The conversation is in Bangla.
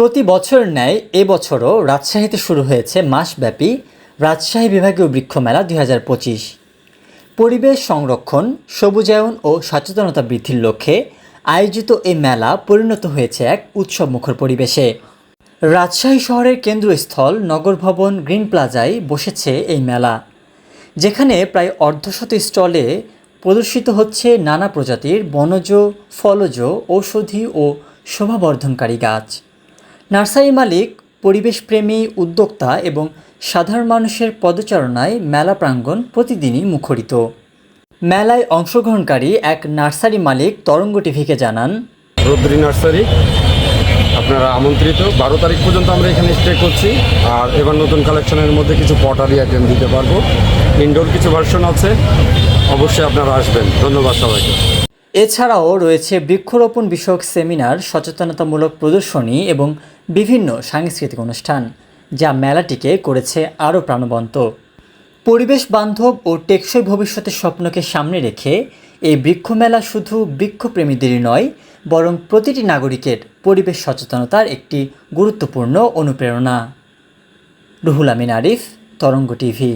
প্রতি বছর ন্যায় এবছরও রাজশাহীতে শুরু হয়েছে মাসব্যাপী রাজশাহী বিভাগীয় বৃক্ষ মেলা পঁচিশ। পরিবেশ সংরক্ষণ, সবুজায়ন ও সচেতনতা বৃদ্ধির লক্ষ্যে আয়োজিত এই মেলা পরিণত হয়েছে এক উৎসব মুখর পরিবেশে। রাজশাহী শহরের কেন্দ্রস্থল নগর ভবন গ্রিন প্লাজায় বসেছে এই মেলা, যেখানে প্রায় অর্ধশত স্টলে প্রদর্শিত হচ্ছে নানা প্রজাতির বনজ, ফলজ, ঔষধি ও শোভাবর্ধনকারী গাছ। নার্সারি মালিক পরিবেশপ্রেমী উদ্যোক্তা এবং সাধারণ মানুষের পদচারণায় মেলা প্রাঙ্গণ প্রতিদিনই মুখরিত। মেলায় অংশগ্রহণকারী এক নার্সারি মালিক তরঙ্গ টিভিকে জানান রৌদ্রী নার্সারি। আপনারা আমন্ত্রিত। বারো তারিখ পর্যন্ত আমরা এখানে স্টে করছি। আর এবার নতুন কালেকশনের মধ্যে কিছু পটারি আইটেম দিতে পারব। ইনডোর কিছু ভার্সন আছে। অবশ্যই আপনারা আসবেন। ধন্যবাদ সবাইকে। এছাড়াও রয়েছে বৃক্ষরোপণ বিষয়ক সেমিনার সচেতনতামূলক প্রদর্শনী এবং বিভিন্ন সাংস্কৃতিক অনুষ্ঠান, যা মেলাটিকে করেছে আরও প্রাণবন্ত। পরিবেশ বান্ধব ও টেকসই ভবিষ্যতের স্বপ্নকে সামনে রেখে এই বৃক্ষ মেলা শুধু বৃক্ষপ্রেমীদেরই নয়, বরং প্রতিটি নাগরিকের পরিবেশ সচেতনতার একটি গুরুত্বপূর্ণ অনুপ্রেরণা। রুহুল আমিন আরিফ, তরঙ্গ টিভি।